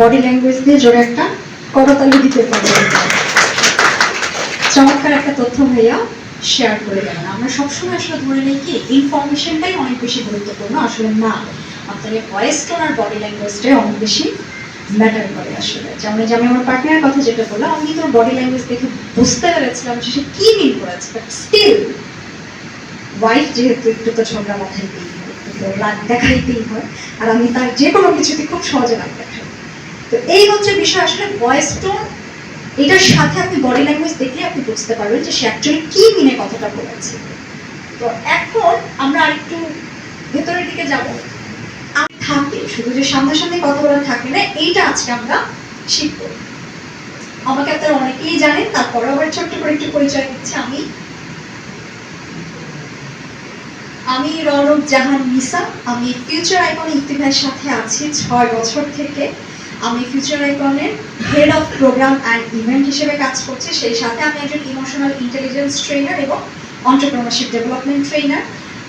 Body language দিয়ে জোরে একটা করতালি দিতে পারবে। চমৎকার একটা তথ্য ভাইয়া শেয়ার করে গেলেন আমরা সবসময় আসলে ধরে নিই কি ইনফরমেশনটাই অনেক বেশি গুরুত্বপূর্ণ, আসলে না। আপনার ভয়েস টোন আর বডি ল্যাঙ্গুয়েজটাই অনেক বেশি ম্যাটার করে আসলে। যেমন যে আমি আমার পার্টনারের কথা যেটা বললাম, আমি তোর বডি ল্যাঙ্গুয়েজ দেখে বুঝতে পেরেছিলাম যে সে কি মিন করেছে বাট স্টিল ওয়াইফ যেহেতু একটু তো ঝগড়া মাথাইতেই হয়, একটু তো রাগ দেখাইতেই হয়, আর আমি তার যে কোনো কিছুতে খুব সহজে রাগ দেখাই। তো এই হচ্ছে বিষয়, আসলে ভয়েস টোন এটার সাথে আপনি বডি ল্যাঙ্গুয়েজ দেখলে আপনি বুঝতে পারবেন যে সে অ্যাকচুয়ালি কি মিনে কথাটা বলেছে। তো এখন আমরা আরেকটু ভেতরের দিকে যাব। আমি থাকে, শুধু যে সামনাসামনি কথা বলা থাকে না, এইটা আজকে আমরা শিখব। আমাকে আপনারা অনেকেই জানেন তারপরে আবার ছোট্ট করে একটু পরিচয় দিচ্ছি। আমি আমি রৌনক জাহান নিসা আমি ফিউচার আইকন ইফতিভাইয়ের সাথে আছি ছয় বছর থেকে। আমি ফিউচার আইকনের head of programme and event হিসেবে কাজ করছি। সেই সাথে আমি একজন ইমোশনাল ইন্টেলিজেন্স ট্রেনার এবং অন্টারপ্রেনারশিপ ডেভেলপমেন্ট ট্রেনার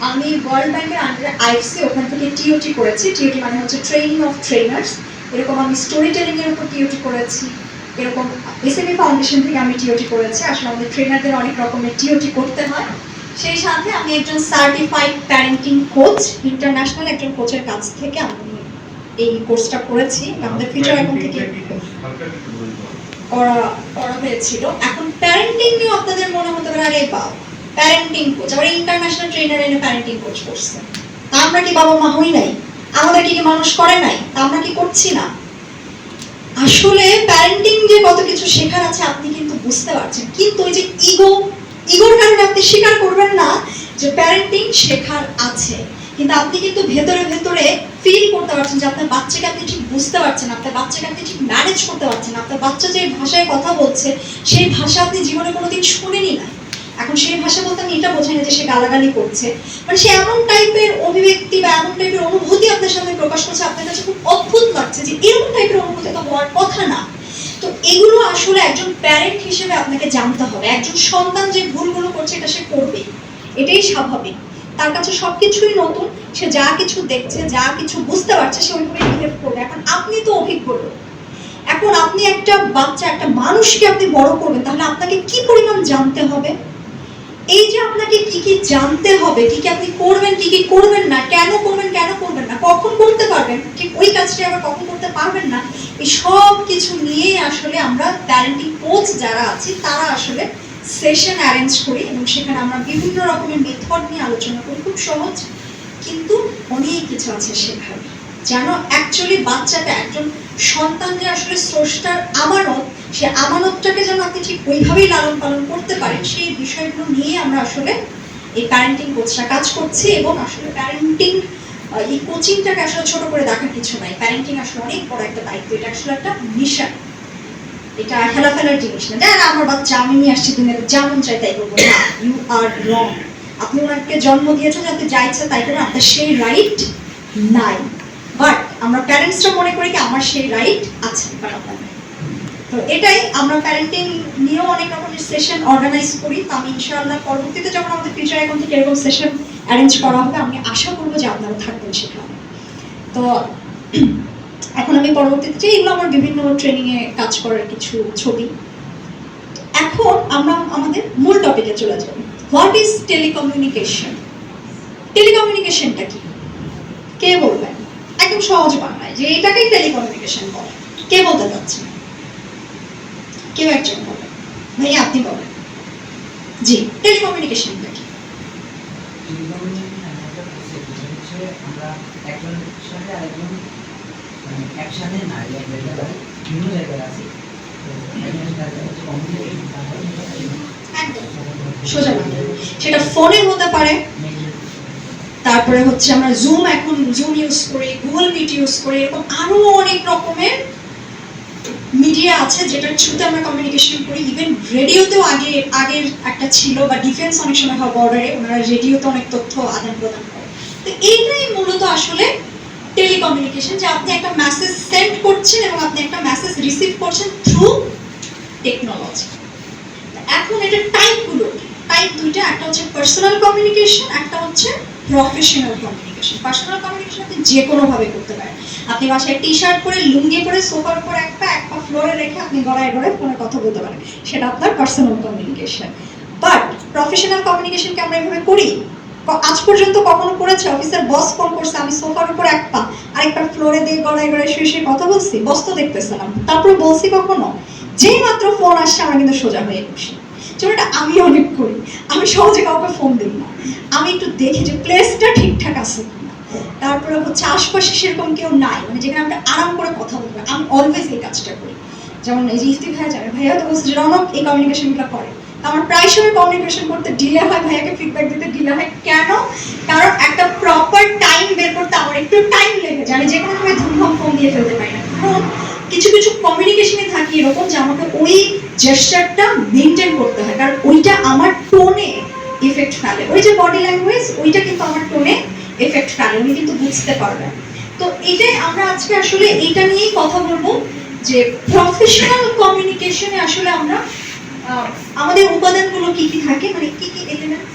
আমি ওয়ার্ল্ড ব্যাংকের আন্ডারে আইএফসি ওখান থেকে টিওটি করেছি। টিওটি মানে হচ্ছে ট্রেনিং অফ ট্রেনার্স এরকম আমি স্টোরি টেলিং এর উপর টিওটি করেছি। এরকম এসএমই ফাউন্ডেশন থেকে আমি টিওটি করেছি। আসলে আমাদের ট্রেনারদের অনেক রকমের টিওটি করতে হয়। সেই সাথে আমি একজন সার্টিফাইড প্যারেন্টিং কোচ ইন্টারন্যাশনাল একজন কোচের কাছ থেকে আমি এই কোর্সটা করেছি আমাদের ফিউচার এখন থেকে করা করা হয়েছিল। এখন প্যারেন্টিং নিয়ে আপনাদের মনে হতে পারে আরে বা প্যারেন্টিং কোচ আবার ইন্টারন্যাশনাল ট্রেনার এনে প্যারেন্টিং কোচ করছে। তা আমরা কি বাবা মা হই নাই? আমাদের কি কি মানুষ করে নাই? তা আমরা কি করছি না? আসলে প্যারেন্টিং যে কত কিছু শেখার আছে আপনি কিন্তু বুঝতে পারছেন। কিন্তু ওই যে ইগো ইগোর কারণে আপনি স্বীকার করবেন না যে প্যারেন্টিং শেখার আছে। কিন্তু আপনি কিন্তু ভেতরে ভেতরে ফিল করতে পারছেন যে আপনার বাচ্চাকে আপনি ঠিক বুঝতে পারছেন আপনার বাচ্চাকে আপনি ঠিক ম্যানেজ করতে পারছেন আপনার বাচ্চা যে ভাষায় কথা বলছে, সেই ভাষা আপনি জীবনে কোনোদিন শুনেনি না। এখন সেই ভাষা বলতে আমি এটা বোঝাই না যে সে গালাগালি করছে। মানে সে এমন টাইপের অভিব্যক্তি বা এমন টাইপের অনুভূতি আপনার সামনে প্রকাশ করছে, আপনার কাছে খুব অদ্ভুত লাগছে যে এরকম টাইপের অনুভূতি তো হওয়ার কথা না। তো এগুলো আসলে একজন প্যারেন্ট হিসেবে আপনাকে জানতে হবে। একজন সন্তান যে ভুলগুলো করছে, এটা সে করবে এটাই স্বাভাবিক। তার কাছে সবকিছুই নতুন, সে যা কিছু দেখছে, যা কিছু বুঝতে পারছে, সে ওইভাবে বিহেভ করবে। এখন আপনি তো অভিজ্ঞ এখন আপনি একটা বাচ্চা, একটা মানুষকে আপনি বড় করবেন, তাহলে আপনাকে কি পরিমাণ জানতে হবে? এই যে আপনাকে কি কি জানতে হবে, কি কি আপনি করবেন, কি কি করবেন না, কেন করবেন কেন করবেন না, কখন করতে পারবেন, ঠিক ওই কাজটি আবার কখন করতে পারবেন না, এই সব কিছু নিয়ে আসলে আমরা প্যারেন্টিং কোচ যারা আছি, তারা আসলে সেশন অ্যারেঞ্জ করি এবং সেখানে আমরা বিভিন্ন রকমের মেথড নিয়ে আলোচনা করি, খুব সহজ। কিন্তু অনেক কিছু আছে শেখার। যেন অ্যাকচুয়ালি বাচ্চাটা একজন সন্তান যে আসলে স্রষ্টার আমানত, সে আমানতটাকে যেন আপনি ঠিক ওইভাবেই লালন পালন করতে পারেন, সেই বিষয়গুলো নিয়ে আমরা আসলে এই প্যারেন্টিং কোচটা কাজ করছি এবং আসলে প্যারেন্টিং এই কোচিংটাকে আসলে ছোট করে দেখার কিছু নাই। প্যারেন্টিং আসলে অনেক বড় একটা দায়িত্ব, এটা আসলে একটা মিশন এটা খেলা ফেলার জিনিস না। দেখ, আমার বাচ্চা, আমি নিয়ে আসছি তুমি যেমন চাই তাই করব। না ইউ আর রং আপনি ওনাকে জন্ম দিয়েছেন যাতে যা ইচ্ছা তাই করে আপনার সেই রাইট নাই। বাট আমরা প্যারেন্টসরা মনে করি কি, আমার সেই রাইট আছে বাট আপনার তো এটাই আমরা প্যারেন্টিং নিয়েও অনেক রকমের সেশন অর্গানাইজ করি। তো আমি ইনশাআল্লাহ পরবর্তীতে যখন আমাদের ফিউচার এখন থেকে এরকম সেশন অ্যারেঞ্জ করা হবে, আমি আশা করব যে আপনারা থাকবেন সেখানে। তো এখন আমি পরবর্তীতে যে এগুলো আমার বিভিন্ন ট্রেনিংয়ে কাজ করার কিছু ছবি। এখন আমরা আমাদের মূল টপিকে চলে যাব হোয়াট ইজ টেলিকমিউনিকেশন টেলিকমিউনিকেশনটা কি? কে বলবেন একদম সহজ বাংলায়, যে এটাকেই টেলিকমিউনিকেশন বলে। কে বলতে চাচ্ছেন কেউ একজন বলে ভাই আপনি বলেন। জি টেলিকমিউনিকেশনটা কি? আমরা একজনের আরেকজন একসাথে সেটা ফোনে হতে পারে, তারপরে হচ্ছে আমরা জুম এখন জুম ইউজ করি গুগল মিট ইউজ করি, এরকম আরও অনেক রকমের মিডিয়া আছে যেটার থ্রুতে আমরা কমিউনিকেশন করি। ইভেন রেডিওতেও আগে, আগের একটা ছিল, বা ডিফেন্স অনেক সময় হয় বর্ডারে ওনারা রেডিওতে অনেক তথ্য আদান প্রদান করে। তো এইটাই মূলত আসলে টেলিকমিউনিকেশন যে আপনি একটা মেসেজ সেন্ড করছেন এবং আপনি একটা মেসেজ রিসিভ করছেন থ্রু টেকনোলজি এখন এটা টাইপগুলো টাইপ দুইটা, একটা হচ্ছে পার্সোনাল কমিউনিকেশন একটা হচ্ছে প্রফেশনাল কমিউনিকেশন পার্সোনাল কমিউনিকেশন আপনি যে কোনো ভাবে করতে পারেন। আপনি বাসায় টি শার্ট পরে, লুঙ্গি পরে, সোফার উপর এক পা এক পা ফ্লোরে রেখে আপনি গড়ায় গড়ায় ফোনে কথা বলতে পারেন। সেটা আপনার পার্সোনাল কমিউনিকেশন বাট প্রফেশনাল কমিউনিকেশনকে আমরা এভাবে করি? আজ পর্যন্ত কখনো করেছে? অফিসের বস ফোন করছে, আমি সোফার উপর এক পা আরেকটা ফ্লোরে দিয়ে গড়ায় গড়ায় শুয়ে শুয়ে কথা বলছি বস তো দেখতেছে না। তারপরে বলছি কখনো, যেই মাত্র ফোন আসছে, আমরা কিন্তু সোজা হয়ে বসি। এটা আমি অনেক করি। আমি সহজে কাউকে ফোন দিই না। আমি একটু দেখি যে প্লেসটা ঠিকঠাক আছে তারপরে হচ্ছে আশপাশে সেরকম কেউ নাই। মানে যেখানে আমরা আরাম করে কথা পারি। আমি অলওয়েজ এই কাজটা করি। যেমন এই যে ইফতি ভাইয়া যাবে ভাইয়া তো বলছে যে, রনক, এই কমিউনিকেশনগুলো করে আমার প্রায় সময় কমিউনিকেশন করতে ডিলে হয়, ভাইয়াকে ফিডব্যাক দিতে ডিলে হয়। কেন? কারণ একটা প্রপার টাইম বের করতে আমার একটু টাইম লেগে যায়। আমি যে কোনো সময় ধুমধাম ফোন দিয়ে ফেলতে পারি না। কারণ কিছু কিছু কমিউনিকেশনে থাকি এরকম যে আমাকে ওই জেস্টারটা মেনটেন করতে হয়। কারণ ওইটা আমার টোনে ইফেক্ট ফেলে। ওই যে বডি ল্যাঙ্গুয়েজ ওইটা কিন্তু আমার টোনে এফেক্ট ফেলে। উনি কিন্তু বুঝতে পারবেন। তো এটাই আমরা আজকে আসলে এটা নিয়েই কথা বলব যে প্রফেশনাল কমিউনিকেশনে আসলে আমরা আমাদের উপাদানগুলো কি কি থাকে? মানে কি কি এলিমেন্টস